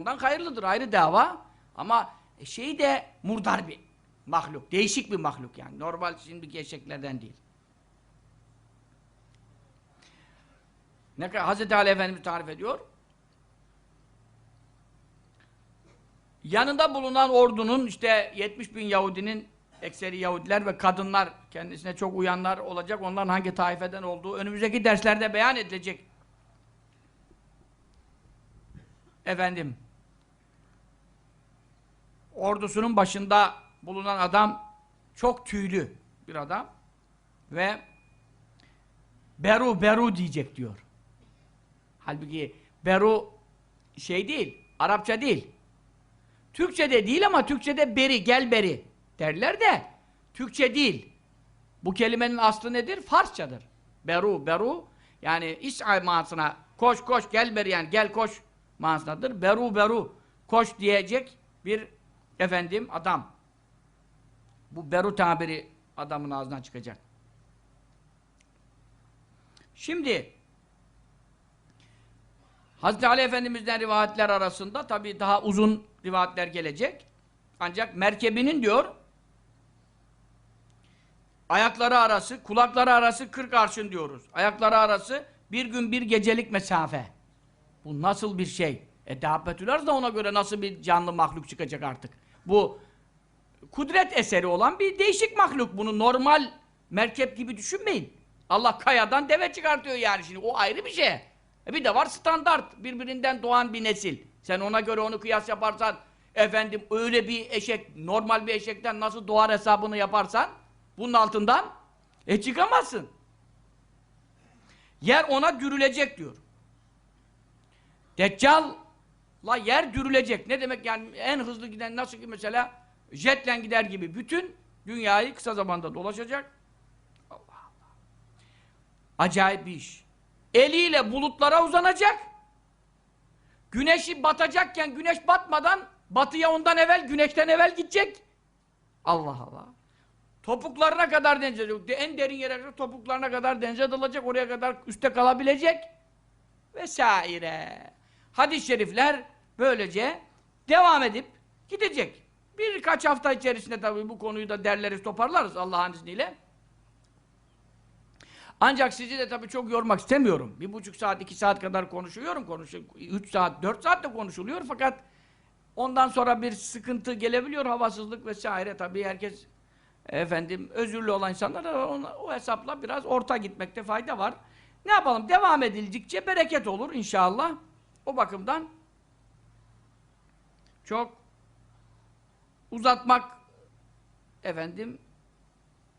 Ondan hayırlıdır ayrı dava. Ama şey de murdar bir mahluk. Değişik bir mahluk yani. Normal şimdiki eşeklerden değil. Ne kadar Hazreti Ali Efendimiz tarif ediyor. Yanında bulunan ordunun işte 70 bin Yahudinin ekseri Yahudiler ve kadınlar kendisine çok uyanlar olacak. Onların hangi taifeden olduğu önümüzdeki derslerde beyan edilecek. Efendim ordusunun başında bulunan adam çok tüylü bir adam ve Beru Beru diyecek diyor. Halbuki Beru şey değil, Arapça değil. Türkçe'de değil ama Türkçe'de beri, gel beri derler de Türkçe değil. Bu kelimenin aslı nedir? Farsçadır. Beru, beru yani is'a manasına koş koş gel beri yani gel koş manasındadır. Beru beru koş diyecek bir efendim adam. Bu beru tabiri adamın ağzından çıkacak. Şimdi Hazreti Ali Efendimiz'den rivayetler arasında tabi daha uzun rivayetler gelecek. Ancak merkebinin diyor ayakları arası, kulakları arası 40 arşın diyoruz. Ayakları arası bir gün bir gecelik mesafe. Bu nasıl bir şey? E da ona göre nasıl bir canlı mahluk çıkacak artık? Bu kudret eseri olan bir değişik mahluk. Bunu normal merkep gibi düşünmeyin. Allah kayadan deve çıkartıyor yani şimdi. O ayrı bir şey. E bir de var standart. Birbirinden doğan bir nesil. Sen ona göre onu kıyas yaparsan efendim öyle bir eşek, normal bir eşekten nasıl doğar hesabını yaparsan bunun altından e çıkamazsın. Yer ona dürülecek diyor. Deccal'la yer dürülecek. Ne demek yani en hızlı giden nasıl ki mesela jetle gider gibi bütün dünyayı kısa zamanda dolaşacak. Allah Allah. Acayip bir iş. Eliyle bulutlara uzanacak. Güneşi batacakken güneş batmadan batıya ondan evvel güneşten evvel gidecek. Allah Allah. Topuklarına kadar denize en derin yere topuklarına kadar denize dalacak oraya kadar üstte kalabilecek vesaire. Hadis-i şerifler böylece devam edip gidecek. Birkaç hafta içerisinde tabii bu konuyu da derleriz toparlarız Allah'ın izniyle. Ancak sizi de tabii çok yormak istemiyorum. Bir buçuk saat, iki saat kadar konuşuyorum. Konuşuyor. Üç saat, dört saat de konuşuluyor fakat ondan sonra bir sıkıntı gelebiliyor. Havasızlık vesaire. Tabii herkes efendim özürlü olan insanlar da ona, o hesapla biraz orta gitmekte fayda var. Ne yapalım? Devam edildikçe bereket olur inşallah. O bakımdan çok uzatmak efendim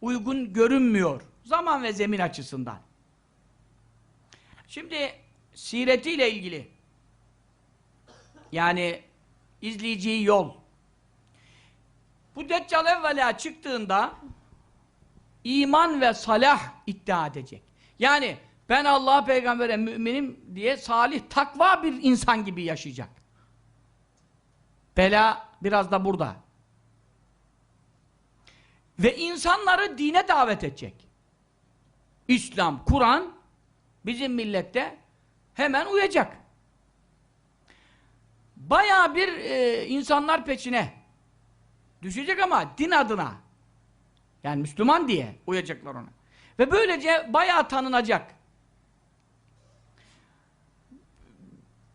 uygun görünmüyor. Zaman ve zemin açısından. Şimdi siretiyle ilgili yani izleyeceği yol bu Deccal evvela çıktığında iman ve salah iddia edecek. Yani ben Allah'a peygambere müminim diye salih takva bir insan gibi yaşayacak. Bela biraz da burada. Ve insanları dine davet edecek. İslam, Kur'an bizim millette hemen uyacak. Baya bir e, insanlar peçine düşecek ama din adına yani Müslüman diye uyacaklar ona. Ve böylece bayağı tanınacak.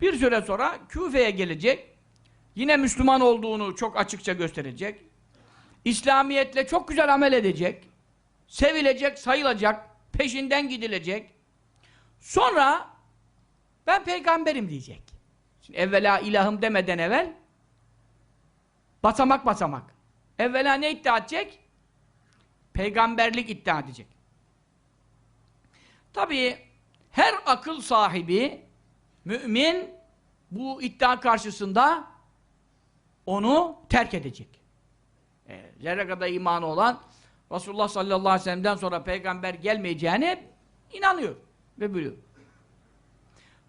Bir süre sonra Küfe'ye gelecek. Yine Müslüman olduğunu çok açıkça gösterecek. İslamiyetle çok güzel amel edecek. Sevilecek, sayılacak. Peşinden gidilecek. Sonra ben peygamberim diyecek. Şimdi evvela ilahım demeden evvel basamak basamak. Evvela ne iddia edecek? Peygamberlik iddia edecek. Tabii her akıl sahibi mümin bu iddia karşısında onu terk edecek. E, zerre kadar imanı olan Resulullah sallallahu aleyhi ve sellem'den sonra peygamber gelmeyeceğine inanıyor ve biliyor.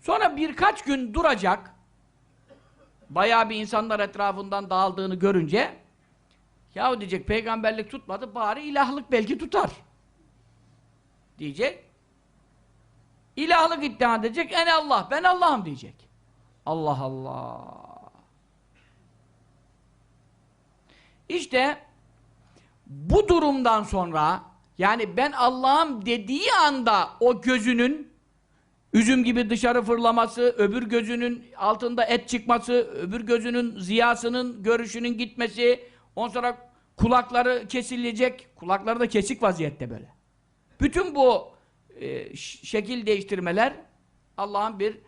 Sonra birkaç gün duracak bayağı bir insanlar etrafından dağıldığını görünce yahu diyecek peygamberlik tutmadı bari ilahlık belki tutar diyecek İlahlık iddia edecek. En Allah. Ben Allah'ım diyecek. Allah Allah. İşte bu durumdan sonra yani ben Allah'ım dediği anda o gözünün üzüm gibi dışarı fırlaması, öbür gözünün altında et çıkması, öbür gözünün ziyasının, görüşünün gitmesi, ondan sonra kulakları kesilecek. Kulakları da kesik vaziyette böyle. Bütün bu e, şekil değiştirmeler Allah'ın bir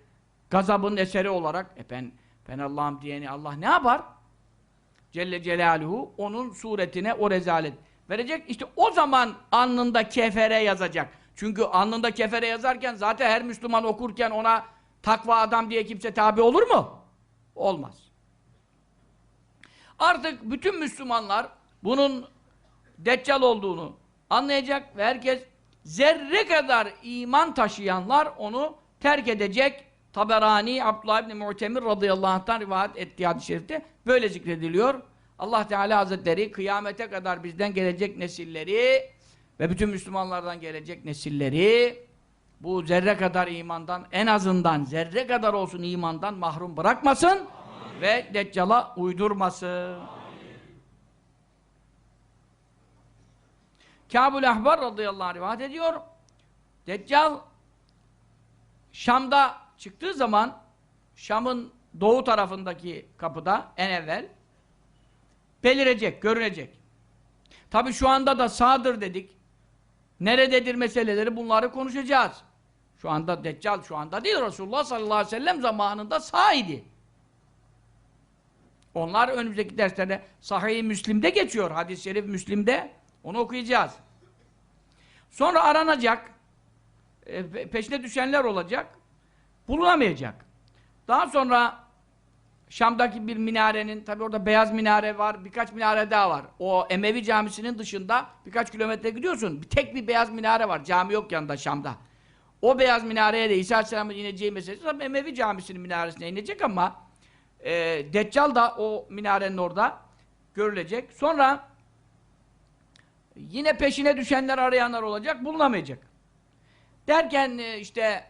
gazabının eseri olarak e ben, ben Allah'ım diyeni Allah ne yapar? Celle Celaluhu onun suretine o rezalet verecek. İşte o zaman alnında kefere yazacak. Çünkü alnında kefere yazarken zaten her Müslüman okurken ona takva adam diye kimse tabi olur mu? Olmaz. Artık bütün Müslümanlar bunun deccal olduğunu anlayacak ve herkes zerre kadar iman taşıyanlar onu terk edecek. Taberani Abdullah ibn Mu'temir radıyallahu anh'tan rivayet ettiği hadis-i şerifte böyle zikrediliyor. Allah Teala Hazretleri kıyamete kadar bizden gelecek nesilleri ve bütün Müslümanlardan gelecek nesilleri bu zerre kadar imandan en azından zerre kadar olsun imandan mahrum bırakmasın ve Deccal'a uydurmasın. Kâbul Ahbar radıyallahu anh rivayet ediyor. Deccal Şam'da çıktığı zaman Şam'ın doğu tarafındaki kapıda en evvel belirecek, görünecek. Tabi şu anda da sağdır dedik. Nerededir meseleleri bunları konuşacağız. Şu anda Deccal şu anda değil Resulullah sallallahu aleyhi ve sellem zamanında sağ idi. Onlar önümüzdeki derslerde Sahih-i Müslim'de geçiyor. Hadis-i şerif Müslim'de. Onu okuyacağız. Sonra aranacak. e, pe- peşine düşenler olacak. Bulunamayacak. Daha sonra Şam'daki bir minarenin, tabi orada beyaz minare var, birkaç minare daha var. O Emevi camisinin dışında birkaç kilometre gidiyorsun. Bir tek bir beyaz minare var. Cami yok yanında Şam'da. O beyaz minareye de İsa Aleyhisselam'ın ineceği meselesi tabi Emevi camisinin minaresine inecek ama e, Deccal da o minarenin orada görülecek. Sonra yine peşine düşenler arayanlar olacak, bulunamayacak. Derken e, işte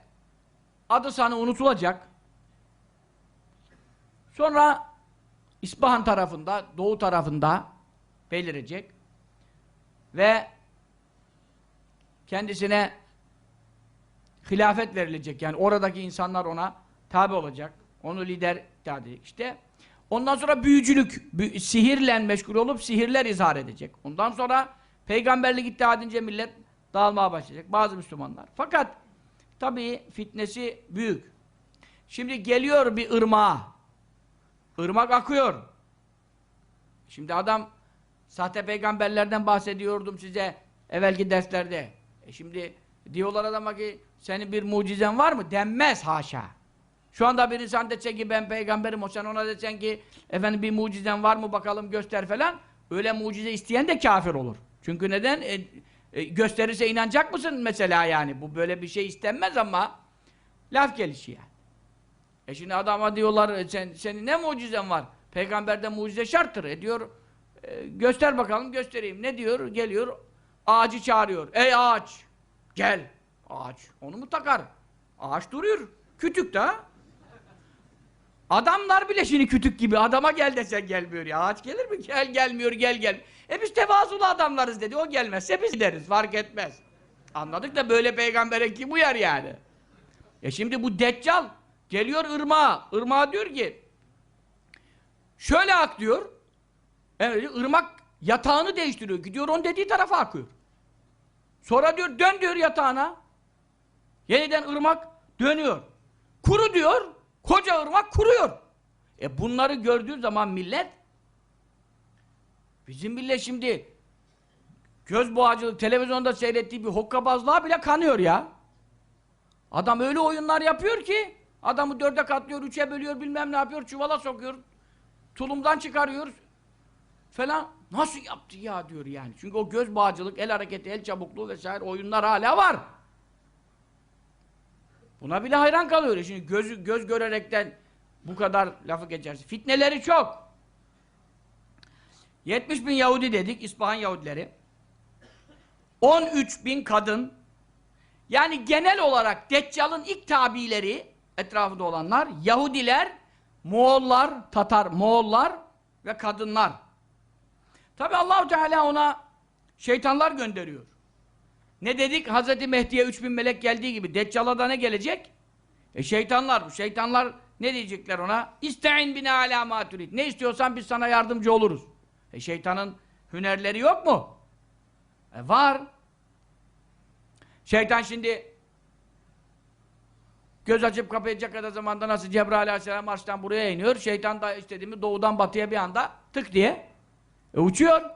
adı sanı unutulacak. Sonra İspahan tarafında, doğu tarafında belirecek ve kendisine hilafet verilecek. Yani oradaki insanlar ona tabi olacak. Onu lider iddia edecek. İşte ondan sonra büyücülük, bü- sihirle meşgul olup sihirler izhar edecek. Ondan sonra peygamberlik iddia edince millet dağılmaya başlayacak. Bazı Müslümanlar. Fakat tabii fitnesi büyük. Şimdi geliyor bir ırmağa. Irmak akıyor. Şimdi adam sahte peygamberlerden bahsediyordum size evvelki derslerde. E şimdi diyorlar adama ki senin bir mucizen var mı? Denmez haşa. Şu anda bir insan dese ki ben peygamberim o sen ona desen ki efendim bir mucizen var mı bakalım göster falan. Öyle mucize isteyen de kafir olur. Çünkü neden? E, e, gösterirse inanacak mısın mesela yani? Bu böyle bir şey istenmez ama laf gelişi yani. E şimdi adama diyorlar e, sen, senin ne mucizen var? Peygamberde mucize şarttır. E diyor e, göster bakalım göstereyim. Ne diyor? Geliyor ağacı çağırıyor. Ey ağaç gel. Ağaç onu mu takar? Ağaç duruyor. Kütük de. Adamlar bile şimdi kütük gibi. Adama gel desen gelmiyor ya. Ağaç gelir mi? Gel gelmiyor gel gel. E biz tevazulu adamlarız dedi. O gelmezse biz gideriz. Fark etmez. Anladık da böyle peygambere kim uyar yani? E şimdi bu deccal geliyor ırmağa. Irmağa diyor ki şöyle ak diyor. Evet, ırmak yatağını değiştiriyor. Gidiyor onun dediği tarafa akıyor. Sonra diyor dön diyor yatağına. Yeniden ırmak dönüyor. Kuru diyor. Koca ırmak kuruyor. E bunları gördüğü zaman millet bizim millet şimdi göz boğacılık televizyonda seyrettiği bir hokkabazlığa bile kanıyor ya. Adam öyle oyunlar yapıyor ki adamı dörde katlıyor, üçe bölüyor, bilmem ne yapıyor, çuvala sokuyor, tulumdan çıkarıyor falan. Nasıl yaptı ya diyor yani. Çünkü o göz bağcılık, el hareketi, el çabukluğu vesaire oyunlar hala var. Buna bile hayran kalıyor. Şimdi göz, göz görerekten bu kadar lafı geçersin. Fitneleri çok. 70 bin Yahudi dedik, İspahan Yahudileri. 13 bin kadın, yani genel olarak Deccal'ın ilk tabileri, etrafında olanlar, Yahudiler, Moğollar, Tatar, Moğollar ve kadınlar. Tabi Allahu Teala ona şeytanlar gönderiyor. Ne dedik? Hazreti Mehdi'ye 3000 melek geldiği gibi Deccal'a da ne gelecek? E şeytanlar. Şeytanlar ne diyecekler ona? İste'in bine alâ mâ turid. Ne istiyorsan biz sana yardımcı oluruz. E şeytanın hünerleri yok mu? E var. Şeytan şimdi göz açıp kapayacak kadar zamanda nasıl Cebrail aleyhisselam Mars'tan buraya iniyor. Şeytan da istediğimi doğudan batıya bir anda tık diye e uçuyor.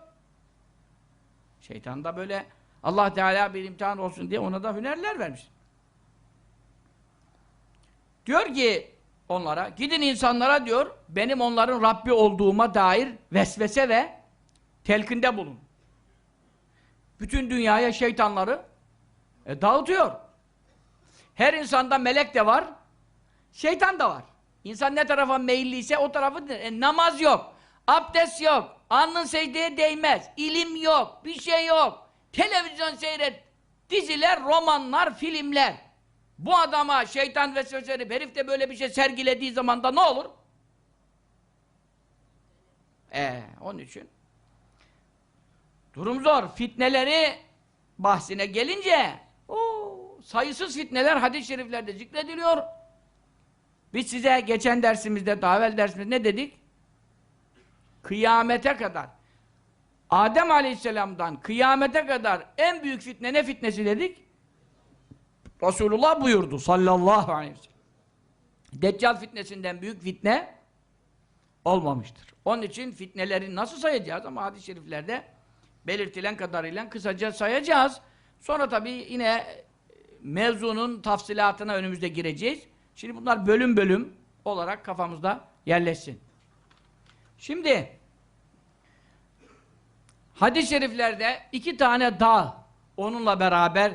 Şeytan da böyle Allah Teala bir imtihan olsun diye ona da hünerler vermiş. Diyor ki onlara, gidin insanlara diyor, benim onların Rabbi olduğuma dair vesvese ve telkinde bulun. Bütün dünyaya şeytanları e, dağıtıyor. Her insanda melek de var, şeytan da var. İnsan ne tarafa meyilliyse o tarafı e, namaz yok, abdest yok, alnın secdeye değmez, ilim yok, bir şey yok. Televizyon seyret, diziler, romanlar, filmler. Bu adama şeytan vesvese verip herif de böyle bir şey sergilediği zaman da ne olur? Ee, onun için durum zor. Fitneleri bahsine gelince o sayısız fitneler hadis-i şeriflerde zikrediliyor. Biz size geçen dersimizde, daha evvel dersimizde ne dedik? Kıyamete kadar Adem Aleyhisselam'dan kıyamete kadar en büyük fitne ne fitnesi dedik? Resulullah buyurdu sallallahu aleyhi ve sellem. Deccal fitnesinden büyük fitne olmamıştır. Onun için fitneleri nasıl sayacağız ama hadis-i şeriflerde belirtilen kadarıyla kısaca sayacağız. Sonra tabii yine mevzunun tafsilatına önümüzde gireceğiz. Şimdi bunlar bölüm bölüm olarak kafamızda yerleşsin. Şimdi hadis-i şeriflerde iki tane dağ onunla beraber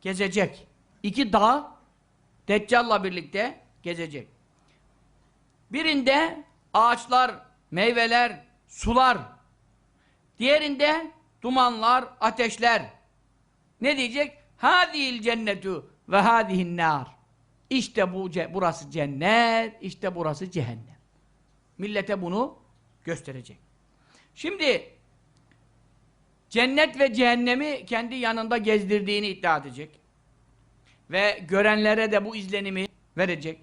gezecek. İki dağ Deccal'la birlikte gezecek. Birinde ağaçlar, meyveler, sular. Diğerinde dumanlar, ateşler. Ne diyecek? Hâzihil cennetu ve hâzihin nâr. İşte bu, burası cennet, işte burası cehennem. Millete bunu gösterecek. Şimdi cennet ve cehennemi kendi yanında gezdirdiğini iddia edecek. Ve görenlere de bu izlenimi verecek.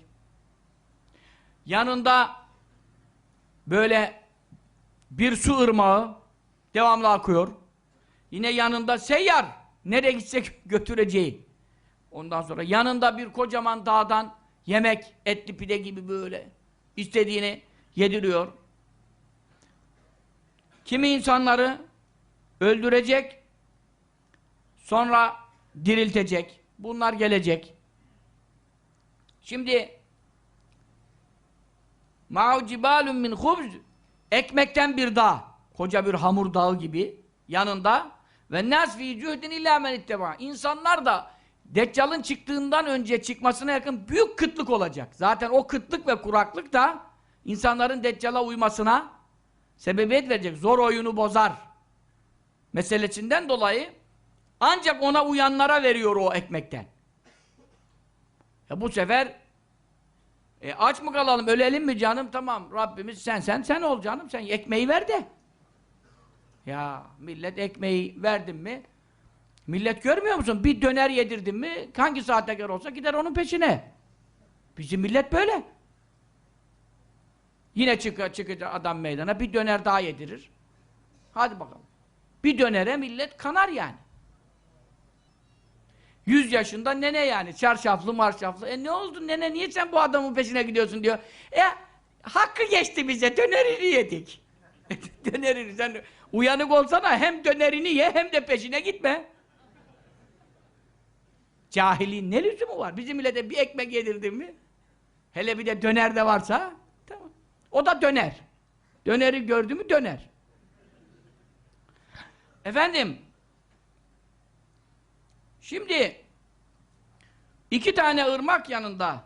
Yanında böyle bir su ırmağı devamlı akıyor. Yine yanında seyyar nereye gitsek götüreceği. Ondan sonra yanında bir kocaman dağdan yemek, etli pide gibi böyle istediğini yediriyor. Kimi insanları öldürecek, sonra diriltecek. Bunlar gelecek. Şimdi ma'u cibalun min hubz ekmekten bir dağ, koca bir hamur dağı gibi yanında ve nas fi cuhdin illa men itteba. İnsanlar da Deccal'ın çıktığından önce çıkmasına yakın büyük kıtlık olacak. Zaten o kıtlık ve kuraklık da insanların Deccal'a uymasına sebebiyet verecek. Zor oyunu bozar. Meselesinden dolayı ancak ona uyanlara veriyor o ekmekten. Ya bu sefer e, aç mı kalalım, ölelim mi canım? Tamam Rabbimiz sen sen sen ol canım. Sen ekmeği ver de. Ya millet ekmeği verdin mi? Millet görmüyor musun? Bir döner yedirdin mi? Hangi saatekar olsa gider onun peşine. Bizim millet böyle. Yine çık çıkacak adam meydana bir döner daha yedirir. Hadi bakalım. Bir dönere millet kanar yani. Yüz yaşında nene yani. Çarşaflı marşaflı. E ne oldu nene niye sen bu adamın peşine gidiyorsun diyor. E hakkı geçti bize dönerini yedik. dönerini sen uyanık olsana hem dönerini ye hem de peşine gitme. Cahiliğin ne lüzumu var? Bizim millete bir ekmek yedirdin mi? Hele bir de döner de varsa tamam. O da döner. Döneri gördü mü döner. Efendim Şimdi iki tane ırmak yanında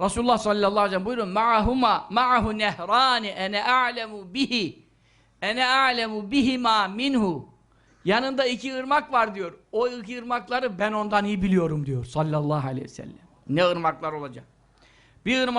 Resulullah sallallahu aleyhi ve sellem buyurun ma'ahuma ma'ahu nehrani ene a'lemu bihi ene a'lemu bihima minhu yanında iki ırmak var diyor. O iki ırmakları ben ondan iyi biliyorum diyor sallallahu aleyhi ve sellem. Ne ırmaklar olacak? Bir ırmak